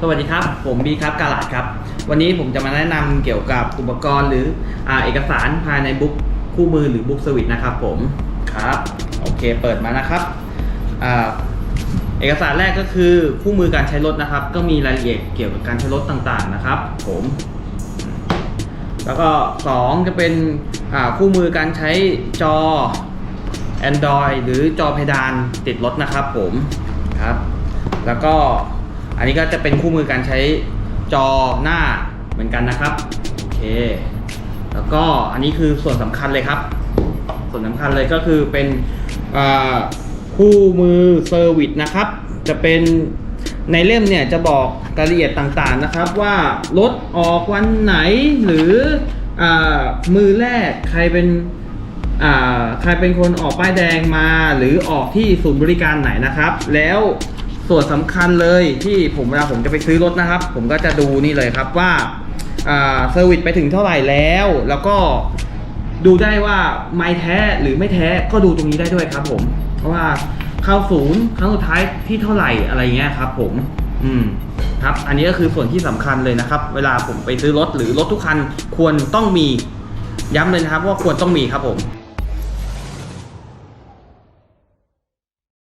สวัสดีครับ ผมบีครับกาลาดครับ วันนี้ผมจะมาแนะนำเกี่ยวกับอุปกรณ์หรืออเอกสารภายในบุ๊กคู่มือหรือบุ๊กสวิตนะครับผมครับโอเคเปิดมานะครับอเอกสารแรกก็คือคู่มือการใช้รถนะครับ ก็มีรายละเอียดเกี่ยวกับการใช้รถต่างๆนะครับ ผม แล้วก็ 2 จะเป็นคู่มือการใช้จอ Android หรือจอเพดานติดรถนะครับผมครับ แล้วก็ อันนี้ก็จะเป็นคู่มือการใช้จอหน้าเหมือนกันนะครับโอเค แล้วก็อันนี้คือส่วนสำคัญเลยครับ ส่วนสำคัญเลยก็คือเป็นคู่มือเซอร์วิสนะครับ จะเป็นในเล่มเนี่ยจะบอกรายละเอียดต่างๆนะครับ ว่ารถออกวันไหนหรืออมือแรกใครเป็นใครเป็นคนออกป้ายแดงมา หรือออกที่ศูนย์บริการไหนนะครับ แล้ว ส่วนสำคัญเลยที่ผมเวลาผมจะไปซื้อรถนะครับ ผมก็จะดูนี่เลยครับว่าเซอร์วิสไปถึงเท่าไหร่แล้ว แล้วก็ดูได้ว่าไม่แท้หรือไม่แท้ก็ดูตรงนี้ได้ด้วยครับ ผม เพราะว่าเข้าศูนย์ครั้งสุดท้ายที่เท่าไหร่อะไรเงี้ยครับ ผม อืมครับ อันนี้ก็คือส่วนที่สำคัญเลยนะครับ เวลาผมไปซื้อรถหรือรถทุกคันควรต้องมีย้ำเลยนะครับว่าควรต้องมีครับผม